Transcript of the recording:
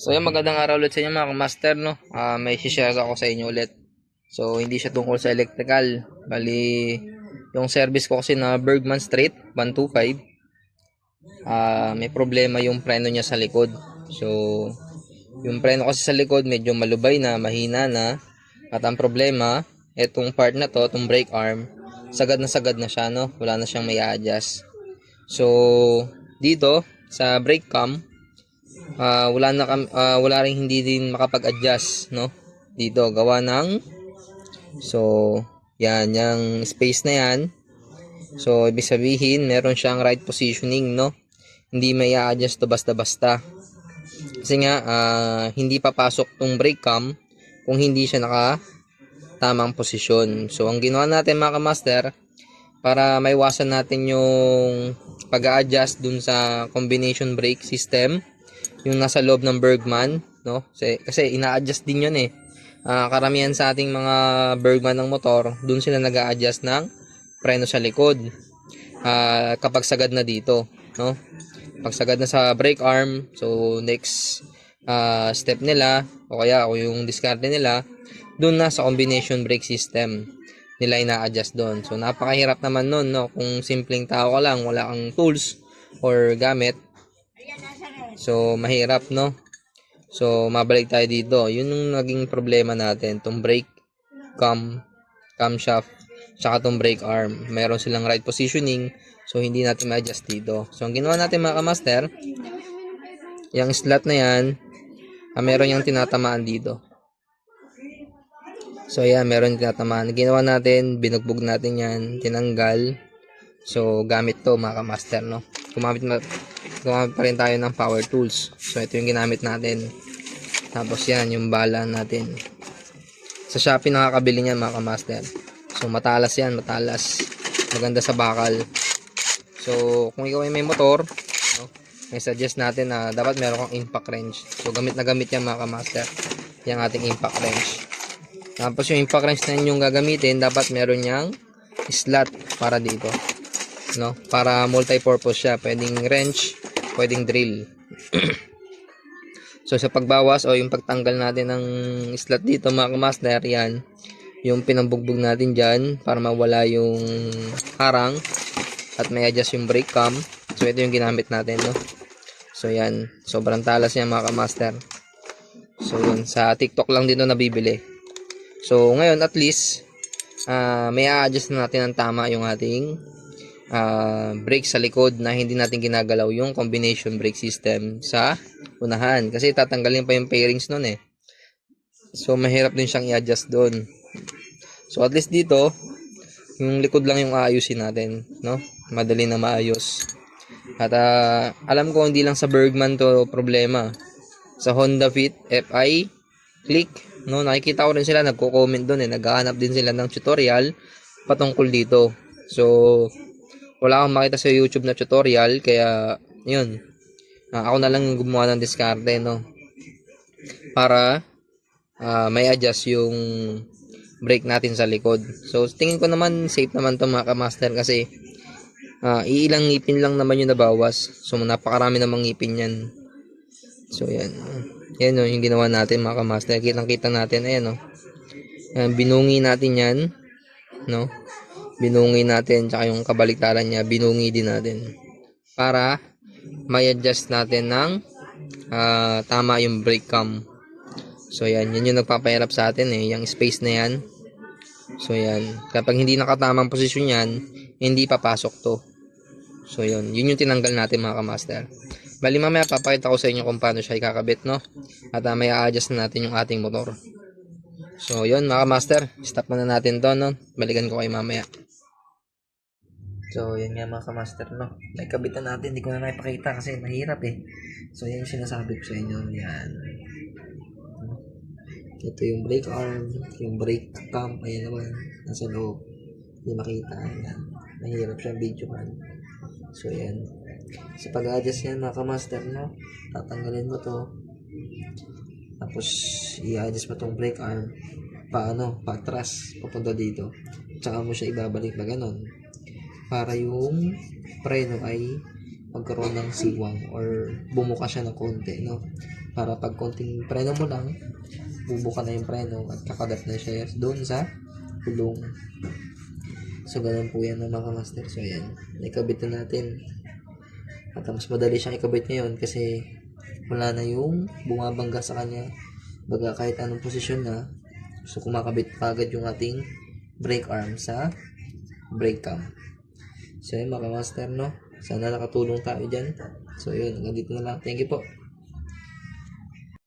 So yung magandang araw ulit sa inyo mga master no. Ah, may share ako sa inyo ulit. So hindi siya tungkol sa electrical. Bali yung service ko kasi na Bergman Street 125. Ah, may problema yung preno niya sa likod. So yung preno kasi sa likod medyo malubay na, mahina na. At ang problema, etong part na to, itong brake arm, sagad na sagad na siya no. Wala na siyang may adjust. So dito sa brake cam, Ah, wala na kam- ah, wala ring hindi din makapag-adjust, no? Dito gawa ng So, yan, yung space na yan. So, ibig sabihin, meron siyang right positioning, no? Hindi may adjust to basta-basta. Kasi nga, ah, hindi papasok tong brake cam kung hindi siya naka tamang posisyon. So, ang ginawa natin mga master para maiwasan natin yung pag-adjust dun sa combination brake system, yung nasa loob ng Bergman, no? Kasi, kasi ina-adjust din yun eh. Ah, karamihan sa ating mga Bergman ng motor, dun sila nag adjust ng preno sa likod. Ah, kapag sagad na dito, no? Pag sagad na sa brake arm, so next ah, step nila, o kaya o yung discard nila, dun na sa combination brake system nila ina-adjust doon. So napakahirap naman nun, no? Kung simpleng tao ka lang, wala kang tools or gamit, So, mahirap, no? So, mabalik tayo dito. Yun yung naging problema natin. Itong brake cam, camshaft, tsaka itong brake arm. Meron silang right positioning. So, hindi natin ma-adjust dito. So, ang ginawa natin mga kamaster, yung slot na yan, ah, meron yung tinatamaan dito. So, yan, meron tinatamaan. Ginawa natin, binugbog natin yan, tinanggal. So, gamit to mga kamaster, no? Gumamit, na, gumamit pa rin tayo ng power tools. So, ito yung ginamit natin. Tapos yan, yung bala natin. Sa Shopee nakakabili niyan mga kamaster. So, matalas yan, matalas. Maganda sa bakal. So, kung ikaw ay may motor, no, may suggest natin na dapat meron kang impact wrench. So, gamit na gamit yan mga kamaster. Yung ating impact wrench. Tapos yung impact wrench na yung gagamitin, dapat meron niyang slot para dito no para multi-purpose siya pwedeng wrench pwedeng drill. So sa pagbawas o yung pagtanggal natin ng slot dito mga master yan. Yung pinambugbog natin dyan para mawala yung harang at may adjust yung brake cam. So ito yung ginamit natin no? So yan. Sobrang talas niya mga master. So yun. Sa tiktok lang dito nabibili. So ngayon at least ah, may a-adjust na natin ng tama yung ating uh, brake sa likod na hindi natin ginagalaw yung combination brake system sa unahan. Kasi tatanggalin pa yung pairings nun eh. So, mahirap din siyang i-adjust doon. So, at least dito, yung likod lang yung aayusin natin, no? Madali na maayos. At ah, alam ko hindi lang sa Bergman to problema. Sa Honda Fit FI Click, no? Nakikita ko rin sila nagko-comment doon eh, naghahanap din sila ng tutorial patungkol dito. So, wala akong makita sa YouTube na tutorial kaya yun. Ah, ako na lang gumawa ng diskarte no? Para ah, may adjust yung brake natin sa likod. So tingin ko naman safe naman to mga kamaster kasi ah, iilang ngipin lang naman yung nabawas. So napakarami namang ngipin yan. So yan yan no, yung ginawa natin mga kamaster. Kitang kita natin ayan no? Binungi natin yan no binungi natin tsaka yung kabaliktaran niya binungi din natin. Para may adjust natin ng ah, tama yung brake cam. So yan. Yan yung nagpapahirap sa atin eh. Yung space na yan. So yan. Kapag hindi nakatamang posisyon yan hindi papasok to. So yun. Yun yung tinanggal natin mga kamaster. Bali mamaya papakita ko sa inyo kung paano siya ikakabit no? At uh, may adjust na natin yung ating motor. So yun mga kamaster. Stop muna natin to no? Balikan ko kayo mamaya So, yan nga mga kamaster, no? May kabitan natin, hindi ko na naipakita kasi mahirap eh. So, yan yung sinasabi ko sa inyo. Yan. Ito yung brake arm, yung brake cam, ayan naman, nasa loob. Hindi makita, yan. Mahirap siyang video man. So, yan. Sa pag-adjust yan mga kamaster, no? Tatanggalin mo to. Tapos, i-adjust mo tong brake arm. Paano? Patras, papunta dito. Tsaka mo siya ibabalik na ganon para yung preno ay magkaroon ng siwang or bumuka siya ng konti, no? para pag konting preno mo lang, bubuka na yung preno at kakagat na siya doon sa gulong. So, ganun po yan mga master. So, ayan. Naikabit na natin. At mas madali siyang ikabit ngayon kasi wala na yung bumabangga sa kanya. Baga kahit anong posisyon na, so kumakabit pa agad yung ating brake arm sa brake cam. So yun mga master no. Sana nakatulong tayo dyan. So yun, hanggang dito na lang. Thank you po.